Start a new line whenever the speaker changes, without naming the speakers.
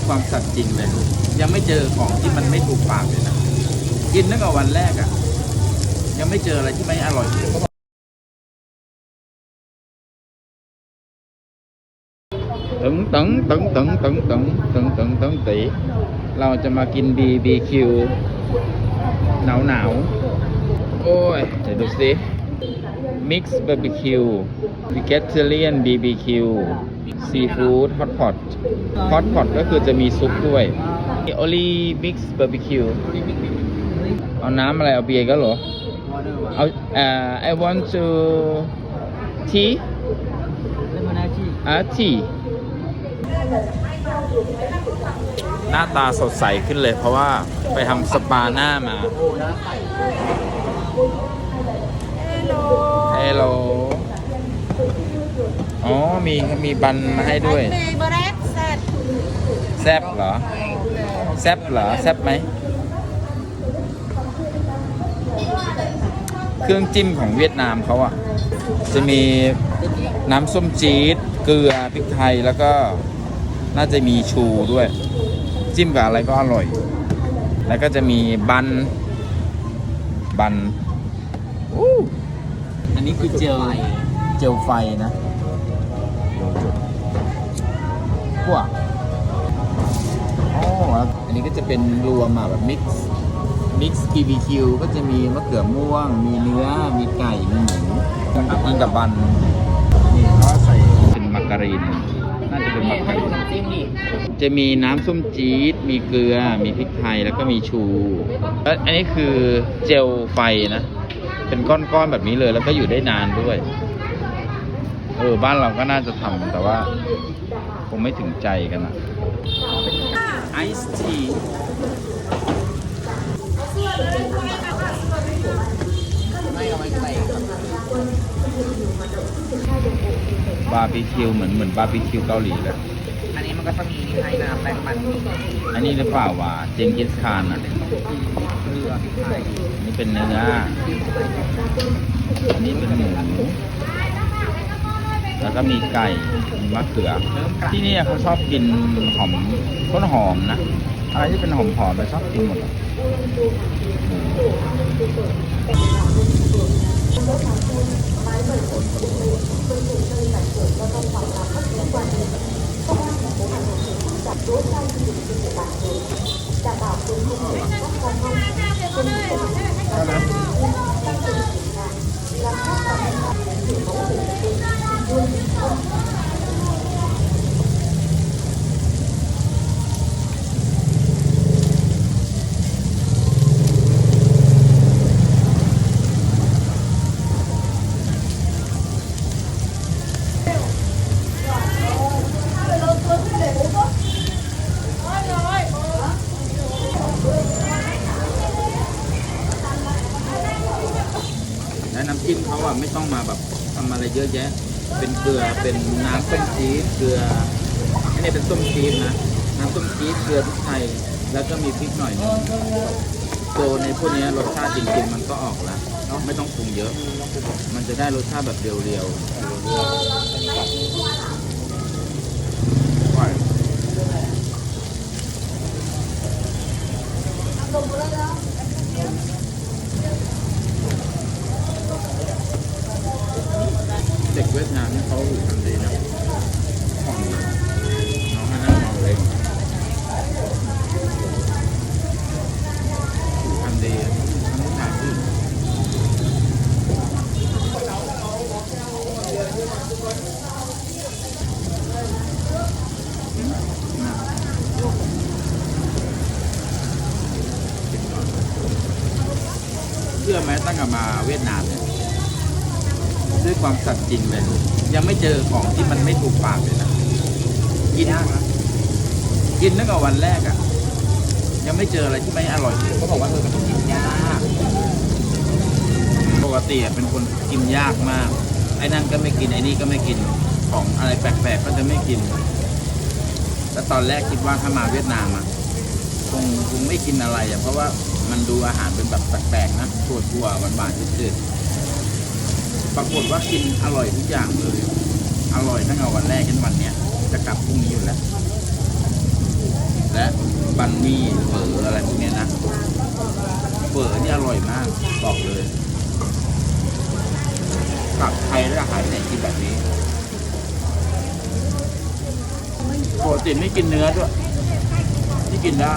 ด้วยความสัตย์จริงเลย ยังไม่เจอของที่มันไม่ถูกปากเลยนะ กินตั้งแต่วันแรกอะ่ะ ยังไม่เจออะไรที่ไม่อร่อยเลยตึงตึงตึงตึงตึงตึงตึงตึงตึงตีเราจะมากิน BBQ หนาวหนาวโอ้ยเดี๋ยวดูสิ Mix Barbecue Vegetarian BBQ Seafood Hot Pot Hot Pot ก็คือจะมีซุปด้วย Only Mix Barbecue เอาน้ำอะไร เอาเบียร์ก็เหรอ เอาเอ่อ I want to tea อะ tea หน้าตาสดใสขึ้นเลย เพราะว่าไปทำสปาหน้ามาเฮลโลอ๋อ มี มีบันมาให้ด้วย
Bánh mì bread set
แซบเหรอ แซบเหรอ แซบไหม เครื่องจิ้มของเวียดนามเขาอะจะมีน้ำส้มจี๊ด เกลือ พริกไทย แล้วก็น่าจะมีชูด้วย จิ้มกับอะไรก็อร่อย แล้วก็จะมีบัน บันอู้อันนี้คือเจลเจลไฟนะพวกโอันนี้ก็จะเป็นรวมมาแบบมิกซ์มิกซ์ BBQ ก็จะมีมะเขือม่วง มีเนื้อ มีไก่ มีหมูกินกับบัน นี่เขาใส่เป็นมาการีน น่าจะเป็นมาการีน จะมีน้ำส้มจี๊ด มีเกลือ มีพริกไทย แล้วก็มีชูแล้วอันนี้คือเจลไฟนะ เป็นก้อนๆแบบนี้เลย แล้วก็อยู่ได้นานด้วย เออ บ้านเราก็น่าจะทำแต่ว่า คงไม่ถึงใจกันอะไอซ์ทีบาร์บีคิวเหมือนเหมือนบาร์บีคิวเกาหลีเลย
อันนี้มันก็จะมีให้น้ำแป้งมัน
อันนี้หรือเปล่าวะเจงกิสคานอะ
เกลือพริกไทย
อันนี้เป็นเนื้อ อันนี้เป็นหมู แล้วก็มีไก่มีมะเขือ ที่นี่เขาชอบกินหอมต้นหอมนะ อะไรที่เป็นหอมหอมๆไปชอบกินหมดเลยและน้ำ จิ้มเขาอะไม่ต้องมาแบบทำอะไรเยอะแยะ เป็นเกลือเป็นน้ำส้มจี๊ดเกลืออันนี้เป็นส้มจี๊ดนะน้ำส้มจี๊ดเกลือพริกไทยแล้วก็มีพริกหน่อยหนึงตัวในพวกนี้รสชาติจริงๆมันก็ออกแล้วเนาะไม่ต้องปรุงเยอะ มันจะได้รสชาติแบบเรียวๆอร่อย ด็กเวียดนามนี่เขาหูทำดีนะของน้องให้นั่งมองเล็กหูทำดีทั้งผู้ายผู้หญิงเชื่อไหมตั้งแต่มาเวียดนามเนี่ย ด้วยความสัตย์จริงเลยยังไม่เจอของที่มันไม่ถูกปากเลยนะกินกินตั้งแต่วันแรกอะ่ะ ยังไม่เจออะไรที่ไม่อร่อยเลย
เขาบอกว่าเออมันกินยาก
ปกติอะเป็นคนกินยากมาก ไอ้นั่นก็ไม่กินไอ้นี่ก็ไม่กินของอะไรแปลกๆก็จะไม่กินแต่ตอนแรกคิดว่าถ้ามาเวียดนามอะคงคงไม่กินอะไรอะเพราะว่ามันดูอาหารเป็นแบบแปลกๆนะถั่วๆหวานๆจืดๆ ปรากฏว่ากินอร่อยทุกอย่างเลย อร่อยตั้งแต่วันแรกจนวันเนี้ยจะกลับพรุ่งนี้อยู่แล้ว และบันมี่เฝออะไรพวกเนี้ยนะเฝอนี่อร่อยมากบอกเลยกลับไทยแล้วจะหาที่ไหนกินแบบนี้ปกติไม่กินเนื้อด้วย นี่กินได้